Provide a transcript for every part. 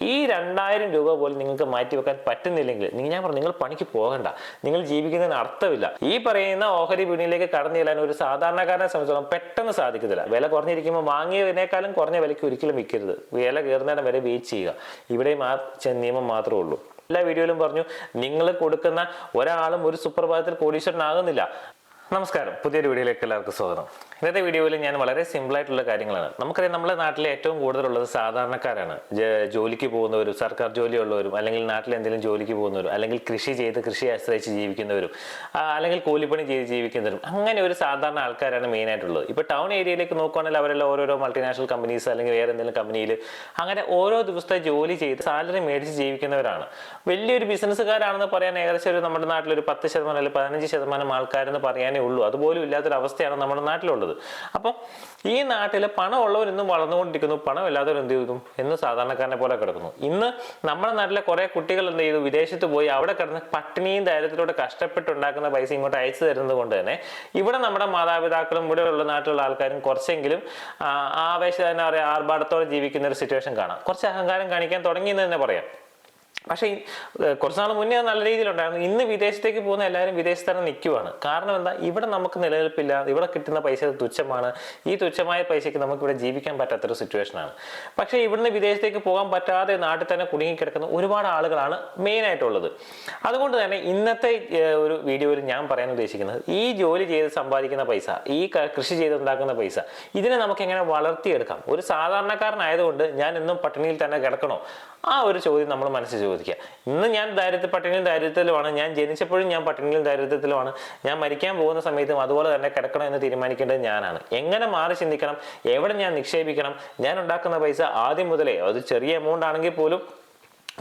ഈ രണ്ടായിരം രൂപ പോലും നിങ്ങൾക്ക് മാറ്റി വെക്കാൻ പറ്റുന്നില്ലെങ്കിൽ നിങ്ങൾ ഞാൻ പറഞ്ഞു നിങ്ങൾ പണിക്ക് പോകണ്ട. നിങ്ങൾ ജീവിക്കുന്നതിന് അർത്ഥമില്ല. ഈ പറയുന്ന ഓഹരി വിപണിയിലേക്ക് കടന്നു ചെല്ലാൻ ഒരു സാധാരണക്കാരനെ സംബന്ധിച്ചോളം പെട്ടെന്ന് സാധിക്കത്തില്ല. വില കുറഞ്ഞിരിക്കുമ്പോൾ വാങ്ങിയതിനേക്കാളും കുറഞ്ഞ വിലയ്ക്ക് ഒരിക്കലും വിൽക്കരുത്. വില കയറുന്നതിന് വരെ വെയിറ്റ് ചെയ്യുക. ഇവിടെ മാ നിയമം മാത്രമേ ഉള്ളൂ. എല്ലാ വീഡിയോയിലും പറഞ്ഞു നിങ്ങൾ കൊടുക്കുന്ന ഒരാളും ഒരു സുപ്രഭാതത്തിൽ കോടീശ്വരനാകുന്നില്ല. നമസ്കാരം. പുതിയൊരു വീഡിയോയിലേക്ക് എല്ലാവർക്കും സ്വാഗതം. ഇന്നത്തെ വീഡിയോയിൽ ഞാൻ വളരെ സിമ്പിൾ ആയിട്ടുള്ള കാര്യങ്ങളാണ്. നമുക്കറിയാം നമ്മുടെ നാട്ടിലെ ഏറ്റവും കൂടുതലുള്ളത് സാധാരണക്കാരാണ്. ജോലിക്ക് പോകുന്നവരും സർക്കാർ ജോലിയുള്ളവരും അല്ലെങ്കിൽ നാട്ടിൽ എന്തെങ്കിലും ജോലിക്ക് പോകുന്നവരും അല്ലെങ്കിൽ കൃഷി ചെയ്ത് കൃഷി ആശ്രയിച്ച് ജീവിക്കുന്നവരും അല്ലെങ്കിൽ കൂലിപ്പണി ചെയ്ത് ജീവിക്കുന്നവരും അങ്ങനെ ഒരു സാധാരണ ആൾക്കാരാണ് മെയിൻ ആയിട്ടുള്ളത് ഇപ്പോൾ ടൗൺ ഏരിയയിലേക്ക് നോക്കുകയാണെങ്കിൽ അവരെല്ലാം ഓരോരോ മൾട്ടിനാഷണൽ കമ്പനീസ് അല്ലെങ്കിൽ വേറെ എന്തെങ്കിലും കമ്പനിയിൽ അങ്ങനെ ഓരോ ദിവസത്തെ ജോലി ചെയ്ത് സാലറി മേടിച്ച് ജീവിക്കുന്നവരാണ്. വലിയൊരു ബിസിനസ്സുകാരാണെന്ന് പറയാൻ ഏകദേശം ഒരു നമ്മുടെ നാട്ടിൽ ഒരു പത്ത് ശതമാനം അല്ലെങ്കിൽ പതിനഞ്ച് ശതമാനം ആൾക്കാരെന്ന് പറയാനേ ഉള്ളൂ. അതുപോലും ഇല്ലാത്തൊരവസ്ഥയാണ് നമ്മുടെ നാട്ടിലുള്ളത്. അപ്പം ഈ നാട്ടിൽ ഇന്നും വളർന്നുകൊണ്ടിരിക്കുന്നു. പണമില്ലാത്തവർ എന്ത് ചെയ്തു? എന്ന് സാധാരണക്കാരനെ പോലെ കിടക്കുന്നു. ഇന്ന് നമ്മുടെ നാട്ടിലെ കുറേ കുട്ടികൾ എന്ത് ചെയ്തു? വിദേശത്ത് പോയി അവിടെ കിടന്ന് പട്ടിണിയും ദാരിദ്ര്യത്തിലൂടെ കഷ്ടപ്പെട്ടുണ്ടാക്കുന്ന പൈസ ഇങ്ങോട്ട് അയച്ചു തരുന്നത് കൊണ്ട് തന്നെ ഇവിടെ നമ്മുടെ മാതാപിതാക്കളും ഇവിടെയുള്ള നാട്ടിലുള്ള ആൾക്കാരും കുറച്ചെങ്കിലും ആവേശ എന്താ പറയുക ആർഭാടത്തോടെ ജീവിക്കുന്ന ഒരു സിറ്റുവേഷൻ കാണാം. കുറച്ച് അഹങ്കാരം കാണിക്കാൻ തുടങ്ങിയെന്ന് തന്നെ പറയാം. പക്ഷേ കുറച്ചുനാൾ മുന്നേ നല്ല രീതിയിലുണ്ടായിരുന്നു. ഇന്ന് വിദേശത്തേക്ക് പോകുന്ന എല്ലാവരും വിദേശത്ത് തന്നെ നിൽക്കുവാണ്. കാരണം എന്താ? ഇവിടെ നമുക്ക് നിലനിൽപ്പില്ല. ഇവിടെ കിട്ടുന്ന പൈസ തുച്ഛമാണ്. ഈ തുച്ഛമായ പൈസയ്ക്ക് നമുക്ക് ഇവിടെ ജീവിക്കാൻ പറ്റാത്തൊരു സിറ്റുവേഷനാണ്. പക്ഷേ ഇവിടുന്ന് വിദേശത്തേക്ക് പോകാൻ പറ്റാതെ നാട്ടിൽ തന്നെ കുടുങ്ങിക്കിടക്കുന്ന ഒരുപാട് ആളുകളാണ് മെയിൻ ആയിട്ടുള്ളത് അതുകൊണ്ട് തന്നെ ഇന്നത്തെ ഒരു വീഡിയോയിൽ ഞാൻ പറയാൻ ഉദ്ദേശിക്കുന്നത് ഈ ജോലി ചെയ്ത് സമ്പാദിക്കുന്ന പൈസ ഈ കൃഷി ചെയ്ത് ഉണ്ടാക്കുന്ന പൈസ ഇതിനെ നമുക്ക് എങ്ങനെ വളർത്തിയെടുക്കാം? ഒരു സാധാരണക്കാരനായതുകൊണ്ട് ഞാൻ എന്നും പട്ടിണിയിൽ തന്നെ കിടക്കണോ? ആ ഒരു ചോദ്യം നമ്മൾ മനസ്സിൽ ചോദിക്കുക. ഇന്ന് ഞാൻ ദാരിദ്ര്യ പട്ടിണിയും ദാരിദ്ര്യത്തിലുമാണ്. ഞാൻ ജനിച്ചപ്പോഴും ഞാൻ പട്ടിണിയിലും ദാരിദ്ര്യത്തിലുമാണ്. ഞാൻ മരിക്കാൻ പോകുന്ന സമയത്തും അതുപോലെ തന്നെ കിടക്കണം എന്ന് തീരുമാനിക്കേണ്ടത് ഞാനാണ്. എങ്ങനെ മാറി ചിന്തിക്കണം? എവിടെ ഞാൻ നിക്ഷേപിക്കണം? ഞാൻ ഉണ്ടാക്കുന്ന പൈസ ആദ്യം മുതലേ അത് ചെറിയ എമൗണ്ട് ആണെങ്കിൽ പോലും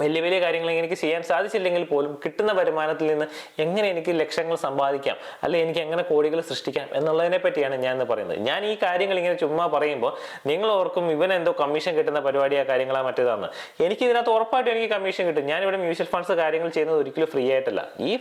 വലിയ വലിയ കാര്യങ്ങൾ എനിക്ക് ചെയ്യാൻ സാധിച്ചില്ലെങ്കിൽ പോലും കിട്ടുന്ന വരുമാനത്തിൽ നിന്ന് എങ്ങനെ എനിക്ക് ലക്ഷങ്ങൾ സമ്പാദിക്കാം? അല്ലെ എനിക്ക് എങ്ങനെ കോടികൾ സൃഷ്ടിക്കാം? എന്നുള്ളതിനെ പറ്റിയാണ് ഞാൻ ഇന്ന് പറയുന്നത്. ഞാൻ ഈ കാര്യങ്ങൾ ഇങ്ങനെ ചുമ്മാ പറയുമ്പോൾ നിങ്ങൾ ഓർക്കും ഇവൻ എന്തോ കമ്മീഷൻ കിട്ടുന്ന പരിപാടിയാ കാര്യങ്ങളാ മറ്റേതാണ് എനിക്ക് ഇതിനകത്ത് ഉറപ്പായിട്ടും എനിക്ക് കമ്മീഷൻ കിട്ടും. ഞാൻ ഇവിടെ മ്യൂച്വൽ ഫണ്ട്സ് കാര്യങ്ങൾ ചെയ്യുന്നത് ഒരിക്കലും ഫ്രീ ആയിട്ടല്ല. ഈ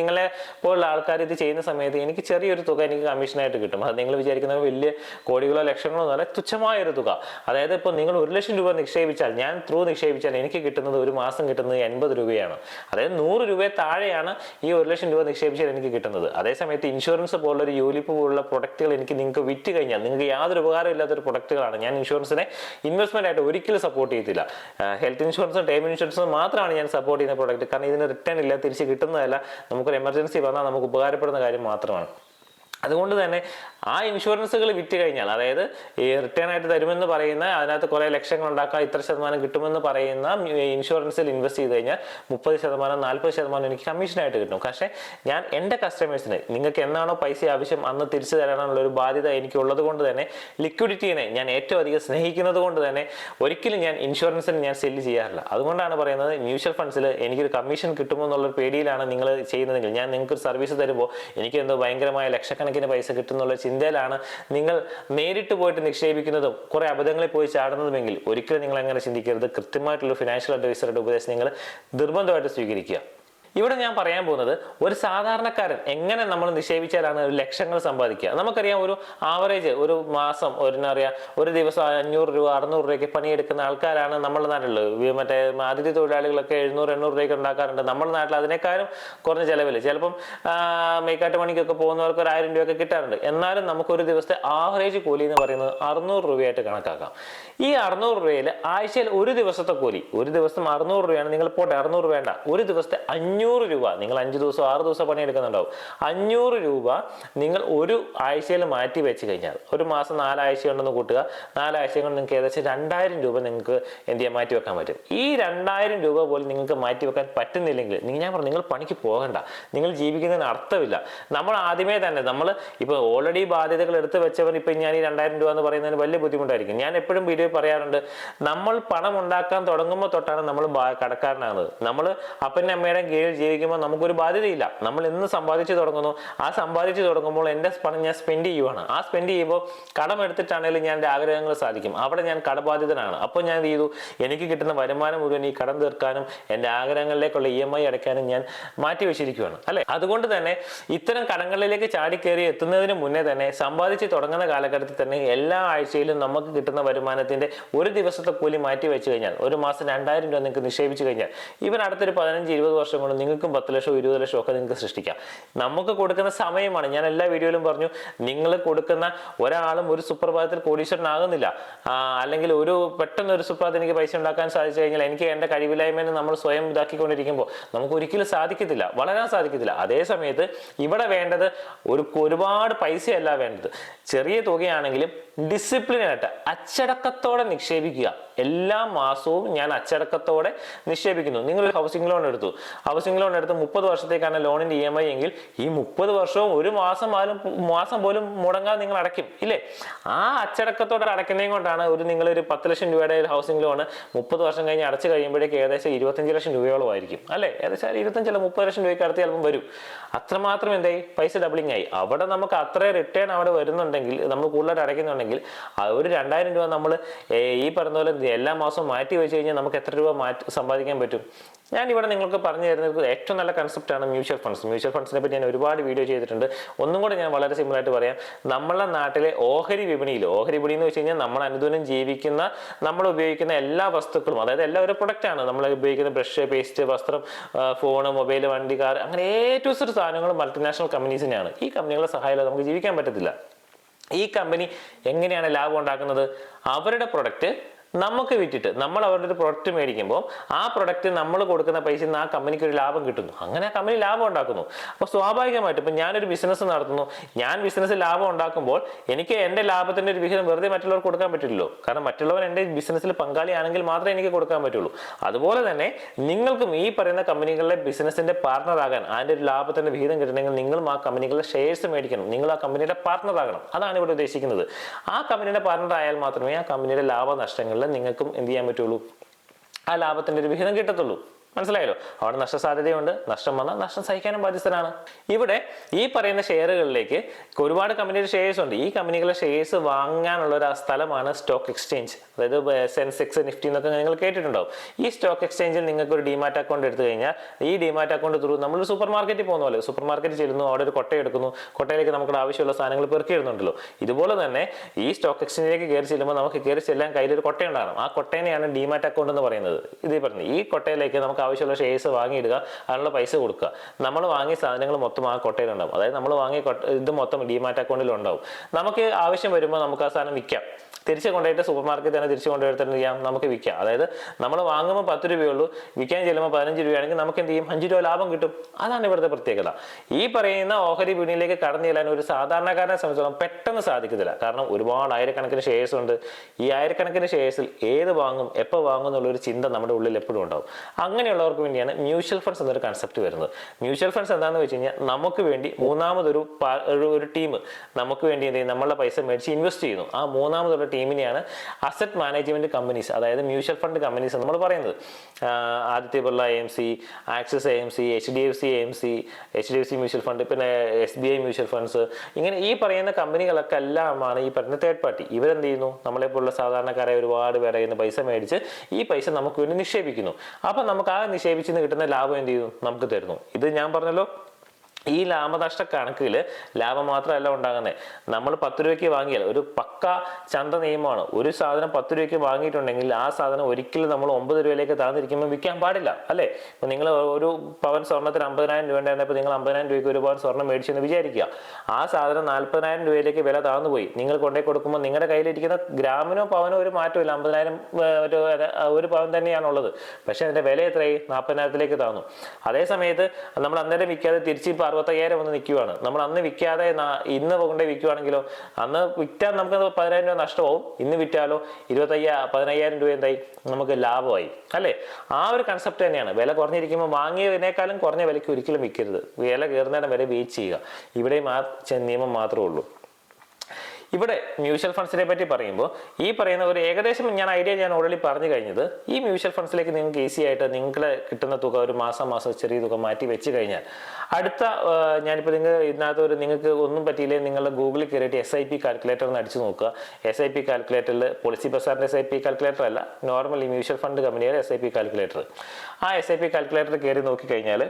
നിങ്ങളെ പോലുള്ള ആൾക്കാർ ഇത് ചെയ്യുന്ന സമയത്ത് എനിക്ക് ചെറിയൊരു തുക എനിക്ക് കമ്മീഷനായിട്ട് കിട്ടും. അത് നിങ്ങൾ വിചാരിക്കുന്ന വലിയ കോടികളോ ലക്ഷങ്ങളോ എന്നല്ല തുച്ഛമായ ഒരു തുക. അതായത് ഇപ്പോൾ നിങ്ങൾ ഒരു ലക്ഷം രൂപ നിക്ഷേപിച്ചാൽ ഞാൻ ത്രൂ നിക്ഷേപിച്ചാൽ എനിക്ക് കിട്ടുന്നത് ഒരു മാസം കിട്ടുന്നത് എൺപത് രൂപയാണ്. അതായത് നൂറ് രൂപയെ താഴെയാണ് ഈ ഒരു ലക്ഷം രൂപ നിക്ഷേപിച്ചാൽ എനിക്ക് കിട്ടുന്നത്. അതേസമയത്ത് ഇൻഷുറൻസ് പോലുള്ള ഒരു യൂലിപ്പ് പോലുള്ള പ്രൊഡക്റ്റുകൾ എനിക്ക് നിങ്ങൾക്ക് വിറ്റ് കഴിഞ്ഞാൽ നിങ്ങൾക്ക് യാതൊരു ഉപകാരം ഇല്ലാത്ത പ്രൊഡക്റ്റുകളാണ് ഞാൻ ഇൻഷുറൻസിനെ ഇൻവെസ്റ്റ്മെന്റ് ആയിട്ട് ഒരിക്കലും സപ്പോർട്ട് ചെയ്തില്ല ഹെൽത്ത് ഇൻഷുറൻസും ടൈം ഇൻഷുറൻസും മാത്രമാണ് ഞാൻ സപ്പോർട്ട് ചെയ്യുന്ന പ്രൊഡക്റ്റ് കാരണം ഇതിന് റിട്ടേൺ ഇല്ല തിരിച്ച് കിട്ടുന്നതല്ല. നമുക്കൊരു എമർജൻസി വന്നാൽ നമുക്ക് ഉപകാരപ്പെടുന്ന കാര്യം മാത്രമാണ്. അതുകൊണ്ട് തന്നെ ആ ഇൻഷുറൻസുകൾ വിറ്റ് കഴിഞ്ഞാൽ അതായത് ഈ റിട്ടേൺ ആയിട്ട് തരുമെന്ന് പറയുന്ന അതിനകത്ത് കുറേ ലക്ഷങ്ങൾ ഉണ്ടാക്കാൻ ഇത്ര ശതമാനം കിട്ടുമെന്ന് പറയുന്ന ഇൻഷുറൻസിൽ ഇൻവെസ്റ്റ് ചെയ്ത് കഴിഞ്ഞാൽ മുപ്പത് ശതമാനം നാൽപ്പത് ശതമാനം എനിക്ക് കമ്മീഷനായിട്ട് കിട്ടും. പക്ഷേ ഞാൻ എന്റെ കസ്റ്റമേഴ്സിന് നിങ്ങൾക്ക് എന്നാണോ പൈസ ആവശ്യം അന്ന് തിരിച്ചു തരാനുള്ള ഒരു ബാധ്യത എനിക്കുള്ളത് കൊണ്ട് തന്നെ ലിക്വിഡിറ്റിനെ ഞാൻ ഏറ്റവും അധികം സ്നേഹിക്കുന്നത് കൊണ്ട് തന്നെ ഒരിക്കലും ഞാൻ ഇൻഷുറൻസിന് ഞാൻ സെല്ല് ചെയ്യാറില്ല. അതുകൊണ്ടാണ് പറയുന്നത് മ്യൂച്വൽ ഫണ്ട്സിൽ എനിക്കൊരു കമ്മീഷൻ കിട്ടുമോ എന്നുള്ളൊരു പേടിയിലാണ് നിങ്ങൾ ചെയ്യുന്നതെങ്കിൽ ഞാൻ നിങ്ങൾക്ക് സർവീസ് തരുമ്പോൾ എനിക്ക് എന്തോ ഭയങ്കരമായ ലക്ഷക്കണക്കിന് പൈസ കിട്ടുന്നുള്ള ചിന്തയിലാണ് നിങ്ങൾ നേരിട്ട് പോയിട്ട് നിക്ഷേപിക്കുന്നതും കുറേ അബദ്ധങ്ങളിൽ പോയി ചാടുന്നതുമെങ്കിൽ ഒരിക്കലും നിങ്ങൾ അങ്ങനെ ചിന്തിക്കരുത്. കൃത്യമായിട്ടുള്ള ഫിനാൻഷ്യൽ അഡ്വൈസറുടെ ഉപദേശം നിങ്ങൾ നിർബന്ധമായിട്ട് സ്വീകരിക്കുക. ഇവിടെ ഞാൻ പറയാൻ പോകുന്നത് ഒരു സാധാരണക്കാരൻ എങ്ങനെ നമ്മൾ നിക്ഷേപിച്ചാലാണ് ലക്ഷങ്ങൾ സമ്പാദിക്കുക? നമുക്കറിയാം ഒരു ആവറേജ് ഒരു മാസം ഒരു എന്താ പറയുക ഒരു ദിവസം അഞ്ഞൂറ് രൂപ അറുന്നൂറ് രൂപയ്ക്ക് പണിയെടുക്കുന്ന ആൾക്കാരാണ് നമ്മുടെ നാട്ടിലുള്ളത്. മറ്റേ അതിഥി തൊഴിലാളികളൊക്കെ എഴുന്നൂറ് എണ്ണൂറ് രൂപയ്ക്ക് ഉണ്ടാക്കാറുണ്ട്. നമ്മുടെ നാട്ടിൽ അതിനേക്കാളും കുറഞ്ഞ ചിലവിൽ ചിലപ്പം മേക്കാട്ട് പണിക്കൊക്കെ പോകുന്നവർക്ക് ഒരു ആയിരം രൂപയൊക്കെ കിട്ടാറുണ്ട്. എന്നാലും നമുക്ക് ഒരു ദിവസത്തെ ആവറേജ് കൂലി എന്ന് പറയുന്നത് അറുന്നൂറ് രൂപയായിട്ട് കണക്കാക്കാം. ഈ അറുന്നൂറ് രൂപയിൽ ആഴ്ചയിൽ ഒരു ദിവസത്തെ കൂലി ഒരു ദിവസം അറുന്നൂറ് രൂപയാണ്. നിങ്ങൾ പോട്ടെ അറുന്നൂറ് വേണ്ട. ഒരു ദിവസത്തെ അഞ്ഞൂറ് രൂപ. നിങ്ങൾ അഞ്ച് ദിവസം ആറ് ദിവസം പണിയെടുക്കുന്നുണ്ടാവും അഞ്ഞൂറ് രൂപ നിങ്ങൾ ഒരു ആഴ്ചയിൽ മാറ്റി വെച്ച് കഴിഞ്ഞാൽ ഒരു മാസം നാലാഴ്ച ഉണ്ടെന്ന് കൂട്ടുക. നാലാഴ്ച കൊണ്ട് നിങ്ങൾക്ക് ഏകദേശം രണ്ടായിരം രൂപ നിങ്ങൾക്ക് എന്ത് ചെയ്യാൻ മാറ്റി വെക്കാൻ പറ്റും. ഈ രണ്ടായിരം രൂപ പോലും നിങ്ങൾക്ക് മാറ്റി വെക്കാൻ പറ്റുന്നില്ലെങ്കിൽ ഞാൻ പറഞ്ഞു നിങ്ങൾ പണിക്ക് പോകണ്ട. നിങ്ങൾ ജീവിക്കുന്നതിന് അർത്ഥമില്ല. നമ്മൾ ആദ്യമേ തന്നെ നമ്മൾ ഇപ്പോൾ ഓൾറെഡി ബാധ്യതകൾ എടുത്ത് വെച്ചവർ ഇപ്പം ഞാൻ ഈ രണ്ടായിരം രൂപ എന്ന് പറയുന്നതിന് വലിയ ബുദ്ധിമുട്ടായിരിക്കും. ഞാൻ എപ്പോഴും വീഡിയോ പറയാറുണ്ട് നമ്മൾ പണം ഉണ്ടാക്കാൻ തുടങ്ങുമ്പോൾ തൊട്ടാണ് നമ്മൾ കടക്കാരനാകുന്നത്. നമ്മൾ അപ്പന്റെ അമ്മയുടെ കീഴിൽ ഇന്ത്യയിൽ ജീവിക്കുമ്പോൾ നമുക്കൊരു ബാധ്യതയില്ല. നമ്മൾ എന്ന് സമ്പാദിച്ചു തുടങ്ങുന്നു. ആ സമ്പാദിച്ചു തുടങ്ങുമ്പോൾ എന്റെ പണം ഞാൻ സ്പെൻഡ് ചെയ്യുവാണ്. ആ സ്പെൻഡ് ചെയ്യുമ്പോൾ കടം എടുത്തിട്ടാണെങ്കിലും ഞാൻ എന്റെ ആഗ്രഹങ്ങൾ സാധിക്കും. അവിടെ ഞാൻ കടബാധിതനാണ് അപ്പോൾ ഞാൻ എന്ത് ചെയ്തു? എനിക്ക് കിട്ടുന്ന വരുമാനം മുഴുവൻ ഈ കടം തീർക്കാനും എന്റെ ആഗ്രഹങ്ങളിലേക്കുള്ള ഇ എം ഐ അടയ്ക്കാനും ഞാൻ മാറ്റി വെച്ചിരിക്കുകയാണ് അല്ലേ? അതുകൊണ്ട് തന്നെ ഇത്തരം കടങ്ങളിലേക്ക് ചാടിക്കയറി എത്തുന്നതിന് മുന്നേ തന്നെ സമ്പാദിച്ച് തുടങ്ങുന്ന കാലഘട്ടത്തിൽ തന്നെ എല്ലാ ആഴ്ചയിലും നമുക്ക് കിട്ടുന്ന വരുമാനത്തിന്റെ ഒരു ദിവസത്തെ കൂലി മാറ്റി വെച്ച് കഴിഞ്ഞാൽ ഒരു മാസം രണ്ടായിരം രൂപ നിങ്ങൾക്ക് നിക്ഷേപിച്ചു കഴിഞ്ഞാൽ ഇവൻ അടുത്തൊരു പതിനഞ്ച് ഇരുപത് വർഷം കൊണ്ട് നിങ്ങൾക്കും പത്ത് ലക്ഷം ഇരുപത് ലക്ഷം ഒക്കെ നിങ്ങൾക്ക് സൃഷ്ടിക്കാം. നമുക്ക് കൊടുക്കുന്ന സമയമാണ്. ഞാൻ എല്ലാ വീഡിയോയിലും പറഞ്ഞു നിങ്ങൾ കൊടുക്കുന്ന ഒരാളും ഒരു സുപ്രഭാതത്തിൽ കോടീശ്വരനാകുന്നില്ല. അല്ലെങ്കിൽ ഒരു പെട്ടെന്ന് ഒരു സുപ്രഭാതം എനിക്ക് പൈസ ഉണ്ടാക്കാൻ സാധിച്ചു കഴിഞ്ഞാൽ എനിക്ക് എന്റെ കഴിവില്ലായ്മയെന്ന് നമ്മൾ സ്വയം ഇതാക്കിക്കൊണ്ടിരിക്കുമ്പോൾ നമുക്ക് ഒരിക്കലും സാധിക്കത്തില്ല വളരാൻ സാധിക്കത്തില്ല. അതേ സമയത്ത് ഇവിടെ വേണ്ടത് ഒരു ഒരുപാട് പൈസയല്ല വേണ്ടത്. ചെറിയ തുകയാണെങ്കിലും ഡിസിപ്ലിനായിട്ട് അച്ചടക്കത്തോടെ നിക്ഷേപിക്കുക. എല്ലാ മാസവും ഞാൻ അച്ചടക്കത്തോടെ നിക്ഷേപിക്കുന്നു. നിങ്ങൾ ഒരു ഹൗസിംഗ് ലോൺ എടുത്തു. ഹൗസിംഗ് ലോൺ എടുത്ത് മുപ്പത് വർഷത്തേക്കാണ് ലോണിന്റെ ഇ എം ഐ എങ്കിൽ ഈ മുപ്പത് വർഷവും ഒരു മാസം ആലും മാസം പോലും മുടങ്ങാതെ നിങ്ങൾ അടയ്ക്കും ഇല്ലേ? ആ അച്ചടക്കത്തോടെ അടയ്ക്കുന്നതും കൊണ്ടാണ് ഒരു നിങ്ങൾ ഒരു പത്ത് ലക്ഷം രൂപയുടെ ഹൗസിംഗ് ലോൺ മുപ്പത് വർഷം കഴിഞ്ഞ് അടച്ചു കഴിയുമ്പോഴേക്ക് ഏകദേശം ഇരുപത്തഞ്ച് ലക്ഷം രൂപയോളം ആയിരിക്കും അല്ലേ? ഏകദേശം ഇരുപത്തഞ്ച് അല്ല മുപ്പത് ലക്ഷം രൂപയ്ക്ക് അടുത്ത് ചിലപ്പം വരും. അത്രമാത്രം എന്തായി പൈസ ഡബിളിംഗ് ആയി. അവിടെ നമുക്ക് അത്ര റിട്ടേൺ അവിടെ വരുന്നുണ്ടെങ്കിൽ നമ്മൾ കൂടുതലായിട്ട് അടയ്ക്കുന്നുണ്ടെങ്കിൽ ഒരു രണ്ടായിരം രൂപ നമ്മൾ ഈ പറഞ്ഞ പോലെ എല്ലാ മാസവും മാറ്റി വെച്ച് കഴിഞ്ഞാൽ നമുക്ക് എത്ര രൂപ മാറ്റി സമ്പാദിക്കാൻ പറ്റും? ഞാൻ ഇവിടെ നിങ്ങൾക്ക് പറഞ്ഞു തരുന്നത് ഏറ്റവും നല്ല കൺസെപ്റ്റാണ് മ്യൂച്വൽ ഫണ്ട്സ് മ്യൂച്വൽ ഫണ്ട്സിനെ പറ്റി ഞാൻ ഒരുപാട് വീഡിയോ ചെയ്തിട്ടുണ്ട്. ഒന്നും കൂടെ ഞാൻ വളരെ സിമ്പിൾ ആയിട്ട് പറയാം. നമ്മളെ നാട്ടിലെ ഓഹരി വിപണിയിൽ ഓഹരി വിപണി എന്ന് വെച്ച് കഴിഞ്ഞാൽ നമ്മൾ അനുദിനം ജീവിക്കുന്ന നമ്മൾ ഉപയോഗിക്കുന്ന എല്ലാ വസ്തുക്കളും അതായത് എല്ലാ ഒരു പ്രൊഡക്റ്റാണ് നമ്മൾ ഉപയോഗിക്കുന്ന ബ്രഷ് പേസ്റ്റ് വസ്ത്രം ഫോൺ മൊബൈൽ വണ്ടി കാർ അങ്ങനെ ഏറ്റവും ഒരു സാധനങ്ങൾ മൾട്ടിനാഷണൽ കമ്പനീസിനെയാണ് ഈ കമ്പനികളുടെ സഹായമില്ലാതെ നമുക്ക് ജീവിക്കാൻ പറ്റത്തില്ല. ഈ കമ്പനി എങ്ങനെയാണ് ലാഭം ഉണ്ടാക്കുന്നത്? അവരുടെ പ്രൊഡക്റ്റ് നമുക്ക് വിറ്റിട്ട് നമ്മൾ അവരുടെ ഒരു പ്രൊഡക്റ്റ് മേടിക്കുമ്പോൾ ആ പ്രൊഡക്റ്റ് നമ്മൾ കൊടുക്കുന്ന പൈസയിൽ നിന്ന് ആ കമ്പനിക്ക് ഒരു ലാഭം കിട്ടുന്നു. അങ്ങനെ ആ കമ്പനി ലാഭം ഉണ്ടാക്കുന്നു. അപ്പോൾ സ്വാഭാവികമായിട്ട് ഇപ്പം ഞാനൊരു ബിസിനസ് നടത്തുന്നു. ഞാൻ ബിസിനസ് ലാഭം ഉണ്ടാക്കുമ്പോൾ എനിക്ക് എന്റെ ലാഭത്തിന്റെ ഒരു വിഹിതം വെറുതെ മറ്റുള്ളവർക്ക് കൊടുക്കാൻ പറ്റില്ലല്ലോ. കാരണം മറ്റുള്ളവർ എന്റെ ബിസിനസ്സിൽ പങ്കാളിയാണെങ്കിൽ മാത്രമേ എനിക്ക് കൊടുക്കാൻ പറ്റുള്ളൂ. അതുപോലെ തന്നെ നിങ്ങൾക്കും ഈ പറയുന്ന കമ്പനികളുടെ ബിസിനസ്സിന്റെ പാർട്ണർ ആകാൻ അതിന്റെ ഒരു ലാഭത്തിന്റെ വിഹിതം കിട്ടണമെങ്കിൽ നിങ്ങളും ആ കമ്പനികളുടെ ഷെയർസ് മേടിക്കണം. നിങ്ങൾ ആ കമ്പനിയുടെ പാർട്ണർ ആകണം. അതാണ് ഇവിടെ ഉദ്ദേശിക്കുന്നത്. ആ കമ്പനിയുടെ പാർട്ണർ ആയാൽ മാത്രമേ ആ കമ്പനിയുടെ ലാഭനഷ്ടങ്ങളിൽ നിങ്ങൾക്കും എന്ത് ചെയ്യാൻ പറ്റുള്ളൂ? ആ ലാഭത്തിന്റെ ഒരു വിഹിതം കിട്ടത്തുള്ളൂ. മനസ്സിലായല്ലോ? അവിടെ നഷ്ടസാധ്യതയുണ്ട് നഷ്ടം വന്നാൽ നഷ്ടം സഹിക്കാനും ബാധ്യസ്ഥനാണ്. ഇവിടെ ഈ പറയുന്ന ഷെയറുകളിലേക്ക് ഒരുപാട് കമ്പനിയുടെ ഷെയർസ് ഉണ്ട്. ഈ കമ്പനികളുടെ ഷെയർസ് വാങ്ങാനുള്ള ഒരു സ്ഥലമാണ് സ്റ്റോക്ക് എക്സ്ചേഞ്ച് അതായത് സെൻസെക്സ് നിഫ്റ്റി എന്നൊക്കെ നിങ്ങൾ കേട്ടിട്ടുണ്ടാവും. ഈ സ്റ്റോക്ക് എക്സ്ചേഞ്ചിൽ നിങ്ങൾക്ക് ഒരു ഡിമാറ്റ് അക്കൗണ്ട് എടുത്തു കഴിഞ്ഞാൽ ഈ ഡിമാറ്റ് അക്കൗണ്ട് ത്രൂ നമ്മൾ സൂപ്പർ മാർക്കറ്റിൽ പോകുന്ന പോലെ സൂപ്പർ മാർക്കറ്റിൽ ചെല്ലുന്നു അവിടെ ഒരു കൊട്ട എടുക്കുന്നു. കൊട്ടയിലേക്ക് നമുക്ക് ആവശ്യമുള്ള സാധനങ്ങൾ പെറുക്കിയിടുന്നുണ്ടല്ലോ. ഇതുപോലെ തന്നെ ഈ സ്റ്റോക്ക് എക്സ്ചേഞ്ചിലേക്ക് കയറി ചെല്ലുമ്പോൾ നമുക്ക് കയറി ചെല്ലാൻ കയ്യിലൊരു കൊട്ടയുണ്ടാകണം. ആ കൊട്ടേനെയാണ് ഡിമാറ്റ് അക്കൗണ്ട് എന്ന് പറയുന്നത്. ഇത് പറഞ്ഞു ഈ കൊട്ടയിലേക്ക് നമുക്ക് ആവശ്യമുള്ള ഷെയർസ് വാങ്ങിയിടുക അതിനുള്ള പൈസ കൊടുക്കുക. നമ്മൾ വാങ്ങിയ സാധനങ്ങൾ മൊത്തം ആ കൊട്ടയിലുണ്ടാവും. അതായത് നമ്മൾ വാങ്ങിയ ഇത് മൊത്തം ഡിമാറ്റ് അക്കൗണ്ടിൽ ഉണ്ടാവും നമുക്ക് ആവശ്യം വരുമ്പോൾ നമുക്ക് ആ സാധനം വിൽക്കാം. തിരിച്ച് കൊണ്ടുപോയിട്ട് സൂപ്പർ മാർക്കറ്റ് തന്നെ തിരിച്ച് കൊണ്ടുപോയിട്ട് ചെയ്യാം? നമുക്ക് വിൽക്കാം. അതായത് നമ്മൾ വാങ്ങുമ്പോൾ പത്ത് രൂപയുള്ളൂ വിൽക്കാൻ ചെല്ലുമ്പോൾ പതിനഞ്ച് രൂപയാണെങ്കിൽ നമുക്ക് എന്ത് ചെയ്യും? അഞ്ച് രൂപ ലാഭം കിട്ടും. അതാണ് ഇവിടുത്തെ പ്രത്യേകത. ഈ പറയുന്ന ഓഹരി വിപണിയിലേക്ക് കടന്നു ചെല്ലാൻ ഒരു സാധാരണക്കാരനെ സംബന്ധിച്ചിടത്തോളം പെട്ടെന്ന് സാധിക്കത്തില്ല. കാരണം ഒരുപാട് ആയിരക്കണക്കിന് ഷെയർസ് ഉണ്ട്. ഈ ആയിരക്കണക്കിന് ഷെയർസിൽ ഏത് വാങ്ങും എപ്പോൾ വാങ്ങും എന്നുള്ളൊരു ചിന്ത നമ്മുടെ ഉള്ളിൽ എപ്പോഴും ഉണ്ടാവും. അങ്ങനെയുള്ളവർക്ക് വേണ്ടിയാണ് മ്യൂച്വൽ ഫണ്ട്സ് എന്നൊരു കൺസെപ്റ്റ് വരുന്നത്. മ്യൂച്വൽ ഫണ്ട്സ് എന്താണെന്ന് വെച്ച് കഴിഞ്ഞാൽ നമുക്ക് വേണ്ടി മൂന്നാമതൊരു ഒരു- ടീം നമുക്ക് വേണ്ടി എന്ത് ചെയ്യും? നമ്മളുടെ പൈസ മേടിച്ച് ഇൻവെസ്റ്റ് ചെയ്യുന്നു. ആ മൂന്നാമതൊരു ടീമിനെയാണ് അസറ്റ് മാനേജ്മെന്റ് കമ്പനീസ് അതായത് മ്യൂച്വൽ ഫണ്ട് കമ്പനീസ് നമ്മൾ പറയുന്നത്. Aditya Birla M C Axis A M C H D F C M C H D F C mutual fund പിന്നെ S B I mutual funds ഇങ്ങനെ ഈ പറയുന്ന കമ്പനികളൊക്കെ എല്ലാമാണ് ഈ പറഞ്ഞ തേർഡ് പാർട്ടി ഇവരെന്ത് ചെയ്യുന്നു? നമ്മളെപ്പോലുള്ള സാധാരണക്കാരെ ഒരുപാട് പേരെ പൈസ മേടിച്ച് ഈ പൈസ നമുക്ക് വേണ്ടി നിക്ഷേപിക്കുന്നു. അപ്പം നമുക്ക് ആ നിക്ഷേപിച്ച് കിട്ടുന്ന ലാഭം എന്ത് ചെയ്യുന്നു നമുക്ക് തരുന്നു. ഇത് ഞാൻ പറഞ്ഞല്ലോ ഈ ലാഭനഷ്ട കണക്കിൽ ലാഭം മാത്രമല്ല ഉണ്ടാകുന്നത് നമ്മൾ പത്ത് രൂപയ്ക്ക് വാങ്ങിയാൽ ഒരു പക്ക ചന്ത നിയമമാണ്. ഒരു സാധനം പത്ത് രൂപയ്ക്ക് വാങ്ങിയിട്ടുണ്ടെങ്കിൽ ആ സാധനം ഒരിക്കലും നമ്മൾ ഒമ്പത് രൂപയിലേക്ക് താഴ്ന്നിരിക്കുമ്പോൾ വിൽക്കാൻ പാടില്ല അല്ലേ? ഇപ്പം നിങ്ങൾ ഒരു പവൻ സ്വർണത്തിന് അമ്പതിനായിരം രൂപ ഉണ്ടായിരുന്നപ്പോൾ നിങ്ങൾ അമ്പതിനായിരം രൂപയ്ക്ക് ഒരു പവൻ സ്വർണം മേടിച്ചെന്ന് വിചാരിക്കുക. ആ സാധനം നാൽപ്പതിനായിരം രൂപയിലേക്ക് വില താഴ്ന്നു പോയി. നിങ്ങൾ കൊണ്ടേ കൊടുക്കുമ്പോൾ നിങ്ങളുടെ കയ്യിലിരിക്കുന്ന ഗ്രാമിനോ പവനോ ഒരു മാറ്റമില്ല. അമ്പതിനായിരം ഒരു ഒരു പവൻ തന്നെയാണുള്ളത്. പക്ഷേ അതിന്റെ വില എത്രയായി? നാൽപ്പതിനായിരത്തിലേക്ക് താന്നു അതേ സമയത്ത് നമ്മൾ അന്നേരം വിൽക്കാതെ തിരിച്ച് അറുപത്തയ്യായിരം വന്ന് നിൽക്കുവാണ്. നമ്മൾ അന്ന് വിൽക്കാതെ ഇന്ന് കൊണ്ടേ വിൽക്കുവാണെങ്കിലോ അന്ന് വിറ്റാൽ നമുക്ക് പതിനായിരം രൂപ നഷ്ടമാവും. ഇന്ന് വിറ്റാലോ ഇരുപത്തയ്യ പതിനയ്യായിരം രൂപ എന്തായി? നമുക്ക് ലാഭമായി. അല്ലേ? ആ ഒരു കൺസെപ്റ്റ് തന്നെയാണ്. വില കുറഞ്ഞിരിക്കുമ്പോൾ വാങ്ങിയതിനേക്കാളും കുറഞ്ഞ വിലയ്ക്ക് ഒരിക്കലും വിൽക്കരുത്. വില കയറുന്നതിന് വരെ വെയിറ്റ് ചെയ്യുക. ഇവിടെ മാ നിയമം മാത്രമേ ഉള്ളൂ. ഇവിടെ മ്യൂച്വൽ ഫണ്ട്സിനെ പറ്റി പറയുമ്പോൾ ഈ പറയുന്ന ഒരു ഏകദേശം ഞാൻ ഐഡിയ ഞാൻ ഓൾറെഡി പറഞ്ഞു കഴിഞ്ഞത്. ഈ മ്യൂച്വൽ ഫണ്ട്സിലേക്ക് നിങ്ങൾക്ക് ഈസി ആയിട്ട് നിങ്ങളെ കിട്ടുന്ന തുക ഒരു മാസം മാസം ചെറിയ തുക മാറ്റി വെച്ച് കഴിഞ്ഞാൽ അടുത്ത ഞാനിപ്പോൾ നിങ്ങൾ ഇതിനകത്ത് ഒരു നിങ്ങൾക്ക് ഒന്നും പറ്റിയില്ലേ നിങ്ങൾ ഗൂഗിളിൽ കയറിയിട്ട് എസ് ഐ പി കാൽക്കുലേറ്റർ എന്ന് അടിച്ചു നോക്കുക. എസ് ഐ പി കാൽക്കുലേറ്ററിൽ പോളിസി ബസാറിന്റെ എസ് ഐ പി കാൽക്കുലേറ്റർ അല്ല നോർമൽ മ്യൂച്വൽ ഫണ്ട് കമ്പനിയുടെ എസ് ഐ പി കാൽക്കുലേറ്റർ ആ എസ് ഐ പി കാൽക്കുലേറ്റർ കയറി നോക്കിക്കഴിഞ്ഞാൽ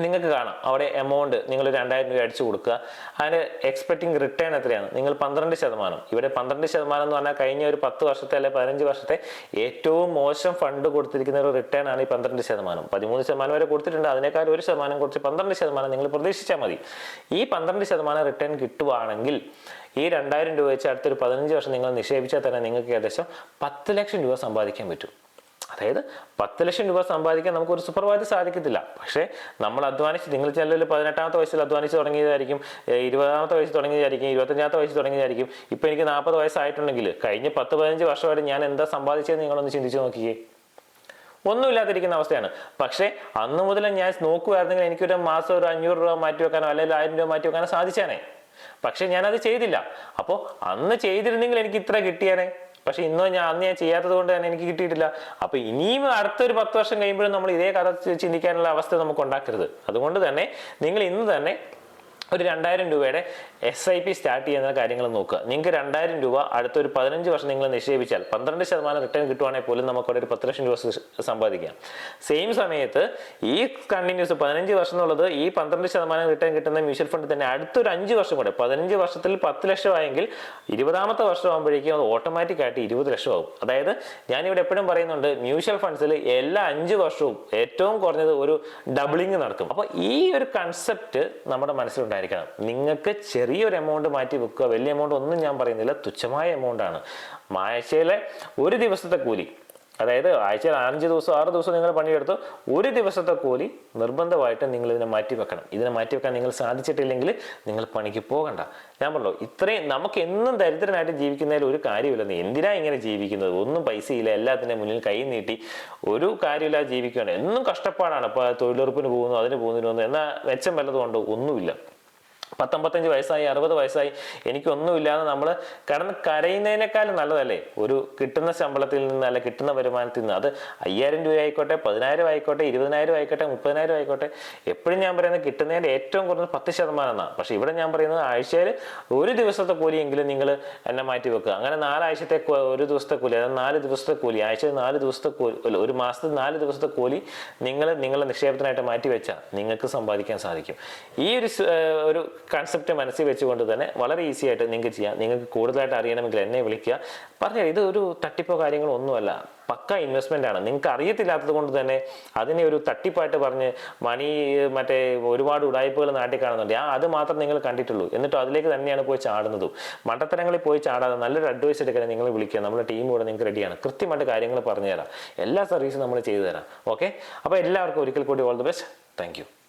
നിങ്ങൾക്ക് കാണാം. അവിടെ എമൗണ്ട് നിങ്ങൾ രണ്ടായിരം രൂപ അടിച്ചു കൊടുക്കുക. അതിന് എക്സ്പെക്ടിങ് റിട്ടേൺ എത്രയാണ്? നിങ്ങൾ പന്ത്രണ്ട് ശതമാനം. ഇവിടെ പന്ത്രണ്ട് ശതമാനം എന്ന് പറഞ്ഞാൽ കഴിഞ്ഞ ഒരു പത്ത് വർഷത്തെ അല്ലെ പതിനഞ്ച് വർഷത്തെ ഏറ്റവും മോശം ഫണ്ട് കൊടുത്തിരിക്കുന്ന ഒരു റിട്ടേൺ ആണ് ഈ പന്ത്രണ്ട് ശതമാനം. പതിമൂന്ന് ശതമാനം വരെ കൊടുത്തിട്ടുണ്ട്. അതിനേക്കാൾ ഒരു ശതമാനം കുറച്ച് പന്ത്രണ്ട് ശതമാനം നിങ്ങൾ പ്രതീക്ഷിച്ചാൽ മതി. ഈ പന്ത്രണ്ട് ശതമാനം റിട്ടേൺ കിട്ടുവാണെങ്കിൽ ഈ രണ്ടായിരം രൂപ വെച്ച് അടുത്തൊരു പതിനഞ്ച് വർഷം നിങ്ങൾ നിക്ഷേപിച്ചാൽ തന്നെ നിങ്ങൾക്ക് ഏകദേശം പത്ത് ലക്ഷം രൂപ സമ്പാദിക്കാൻ പറ്റും. അതായത് പത്ത് ലക്ഷം രൂപ സമ്പാദിക്കാൻ നമുക്ക് ഒരു സൂപ്പർവൈസർ സാധിക്കത്തില്ല. പക്ഷേ നമ്മൾ അധ്വാനിച്ച് നിങ്ങൾ ചിലർ പതിനെട്ടാമത്തെ വയസ്സിൽ അധ്വാനിച്ച് തുടങ്ങിയതായിരിക്കും ഇരുപതാമത്തെ വയസ്സ് തുടങ്ങിയതായിരിക്കും ഇരുപത്തഞ്ചാമത്തെ വയസ്സ് തുടങ്ങിയതായിരിക്കും. ഇപ്പം എനിക്ക് നാൽപ്പത് വയസ്സായിട്ടുണ്ടെങ്കിൽ കഴിഞ്ഞ പത്ത് പതിനഞ്ച് വർഷമായിട്ട് ഞാൻ എന്താ സമ്പാദിച്ചതെന്ന് നിങ്ങളൊന്ന് ചിന്തിച്ചു നോക്കിയേ ഒന്നുമില്ലാതിരിക്കുന്ന അവസ്ഥയാണ്. പക്ഷേ അന്ന് മുതൽ ഞാൻ നോക്കുമായിരുന്നെങ്കിൽ എനിക്കൊരു മാസം ഒരു അഞ്ഞൂറ് രൂപ മാറ്റി വെക്കാനോ അല്ലെങ്കിൽ ആയിരം രൂപ മാറ്റി വെക്കാനോ സാധിച്ചേനെ. പക്ഷെ ഞാനത് ചെയ്തില്ല. അപ്പോൾ അന്ന് ചെയ്തിരുന്നെങ്കിൽ എനിക്ക് ഇത്ര കിട്ടിയേനെ. പക്ഷെ ഇന്നോ ഞാൻ അന്ന് ഞാൻ ചെയ്യാത്തത് കൊണ്ട് തന്നെ എനിക്ക് കിട്ടിയിട്ടില്ല. അപ്പൊ ഇനിയും അടുത്തൊരു പത്ത് വർഷം കഴിയുമ്പോഴും നമ്മൾ ഇതേ കഥ ചിന്തിക്കാനുള്ള അവസ്ഥ നമുക്ക് ഉണ്ടാക്കരുത്. അതുകൊണ്ട് തന്നെ നിങ്ങൾ ഇന്ന് തന്നെ ഒരു രണ്ടായിരം രൂപയുടെ എസ് ഐ പി സ്റ്റാർട്ട് ചെയ്യുന്ന കാര്യങ്ങൾ നോക്കുക. നിങ്ങൾക്ക് രണ്ടായിരം രൂപ അടുത്തൊരു പതിനഞ്ച് വർഷം നിങ്ങൾ നിക്ഷേപിച്ചാൽ പന്ത്രണ്ട് ശതമാനം റിട്ടേൺ കിട്ടുവാണെങ്കിൽ പോലും നമുക്ക് അവിടെ ഒരു പത്ത് ലക്ഷം രൂപ സമ്പാദിക്കാം. സെയിം സമയത്ത് ഈ കണ്ടിന്യൂസ് പതിനഞ്ച് വർഷം എന്നുള്ളത് ഈ പന്ത്രണ്ട് ശതമാനം റിട്ടേൺ കിട്ടുന്ന മ്യൂച്വൽ ഫണ്ട് തന്നെ അടുത്തൊരു അഞ്ച് വർഷം കൂടെ പതിനഞ്ച് വർഷത്തിൽ പത്ത് ലക്ഷമായെങ്കിൽ ഇരുപതാമത്തെ വർഷം ആകുമ്പോഴേക്കും അത് ഓട്ടോമാറ്റിക് ആയിട്ട് ഇരുപത് ലക്ഷമാകും. അതായത് ഞാനിവിടെ എപ്പോഴും പറയുന്നുണ്ട് മ്യൂച്വൽ ഫണ്ട്സിൽ എല്ലാ അഞ്ച് വർഷവും ഏറ്റവും കുറഞ്ഞത് ഒരു ഡബിളിങ് നടക്കും. അപ്പോൾ ഈ ഒരു കൺസെപ്റ്റ് നമ്മുടെ മനസ്സിലുണ്ടായിരിക്കണം നിങ്ങൾക്ക് ചെറിയൊരു എമൗണ്ട് മാറ്റി വെക്കുക. വലിയ എമൗണ്ട് ഒന്നും ഞാൻ പറയുന്നില്ല. തുച്ഛമായ എമൗണ്ട് ആണ്. ആഴ്ചയിലെ ഒരു ദിവസത്തെ കൂലി അതായത് ആഴ്ചയിൽ അഞ്ച് ദിവസം ആറ് ദിവസം നിങ്ങൾ പണിയെടുത്ത് ഒരു ദിവസത്തെ കൂലി നിർബന്ധമായിട്ട് നിങ്ങൾ ഇതിനെ മാറ്റി വെക്കണം. ഇതിനെ മാറ്റി വെക്കാൻ നിങ്ങൾ സാധിച്ചിട്ടില്ലെങ്കിൽ നിങ്ങൾ പണിക്ക് പോകണ്ട. ഞാൻ പറഞ്ഞു ഇത്രയും നമുക്ക് എന്നും ദരിദ്രനായിട്ട് ജീവിക്കുന്നതിൽ ഒരു കാര്യമില്ലെന്ന് എന്തിനാ ഇങ്ങനെ ജീവിക്കുന്നത്? ഒന്നും പൈസയില്ല. എല്ലാത്തിന്റെ മുന്നിൽ കൈ നീട്ടി ഒരു കാര്യമില്ലാതെ ജീവിക്കുകയാണ്. എന്നും കഷ്ടപ്പാടാണ്. ഇപ്പോൾ തൊഴിലുറപ്പിന് പോകുന്നു അതിന് പോകുന്നതിന് പോകുന്നു എന്നാൽ മെച്ചം വല്ലതും ഉണ്ടോ? ഒന്നുമില്ല. പത്തൊമ്പത്തഞ്ച് വയസ്സായി അറുപത് വയസ്സായി. എനിക്കൊന്നുമില്ലാതെ നമ്മൾ കടന്ന് കരയുന്നതിനേക്കാളും നല്ലതല്ലേ? ഒരു കിട്ടുന്ന ശമ്പളത്തിൽ നിന്ന് അല്ല കിട്ടുന്ന വരുമാനത്തിൽ നിന്ന്. അത് അയ്യായിരം രൂപ ആയിക്കോട്ടെ പതിനായിരം ആയിക്കോട്ടെ ഇരുപതിനായിരം ആയിക്കോട്ടെ മുപ്പതിനായിരം ആയിക്കോട്ടെ. എപ്പോഴും ഞാൻ പറയുന്നത് കിട്ടുന്നതിന്റെ ഏറ്റവും കുറഞ്ഞ പത്ത് ശതമാനം എന്നാണ് പക്ഷേ ഇവിടെ ഞാൻ പറയുന്നത് ആഴ്ചയിൽ ഒരു ദിവസത്തെ കൂലിയെങ്കിലും നിങ്ങൾ എന്നെ മാറ്റി വെക്കുക. അങ്ങനെ നാലാഴ്ചത്തെ ഒരു ദിവസത്തെ കൂലി അതായത് നാല് ദിവസത്തെ കൂലി ആഴ്ചയിൽ നാല് ദിവസത്തെ കൂലി അല്ല, ഒരു മാസത്തിൽ നാല് ദിവസത്തെ കൂലി നിങ്ങൾ നിങ്ങളുടെ നിക്ഷേപത്തിനായിട്ട് മാറ്റി വെച്ചാൽ നിങ്ങൾക്ക് സമ്പാദിക്കാൻ സാധിക്കും. ഈ ഒരു ഒരു കൺസെപ്റ്റ് മനസ്സിൽ വെച്ചുകൊണ്ട് തന്നെ വളരെ ഈസി ആയിട്ട് നിങ്ങൾക്ക് ചെയ്യാം. നിങ്ങൾക്ക് കൂടുതലായിട്ട് അറിയണമെങ്കിൽ എന്നെ വിളിക്കുക. പറഞ്ഞാൽ ഇത് ഒരു തട്ടിപ്പോ കാര്യങ്ങളോ ഒന്നുമല്ല. പക്ക ഇൻവെസ്റ്റ്മെന്റ് ആണ്. നിങ്ങൾക്ക് അറിയത്തില്ലാത്തത് കൊണ്ട് തന്നെ അതിനെ ഒരു തട്ടിപ്പായിട്ട് പറഞ്ഞ് മണി മറ്റേ ഒരുപാട് ഉടായ്പകൾ നാട്ടിൽ കാണുന്നുണ്ട്. ആ അത് മാത്രം നിങ്ങൾ കണ്ടിട്ടുള്ളൂ. എന്നിട്ട് അതിലേക്ക് തന്നെയാണ് പോയി ചാടുന്നതും. മണ്ടത്തരങ്ങളിൽ പോയി ചാടാതെ നല്ലൊരു അഡ്വൈസ് എടുക്കാൻ നിങ്ങൾ വിളിക്കുക. നമ്മുടെ ടീം കൂടെ നിങ്ങൾക്ക് റെഡിയാണ് കൃത്യമായിട്ട് കാര്യങ്ങൾ പറഞ്ഞുതരാം. എല്ലാ സർവീസും നമ്മൾ ചെയ്തു തരാം ഓക്കെ അപ്പോൾ എല്ലാവർക്കും ഒരിക്കൽ കൂടി ഓൾ ദി ബെസ്റ്റ് താങ്ക്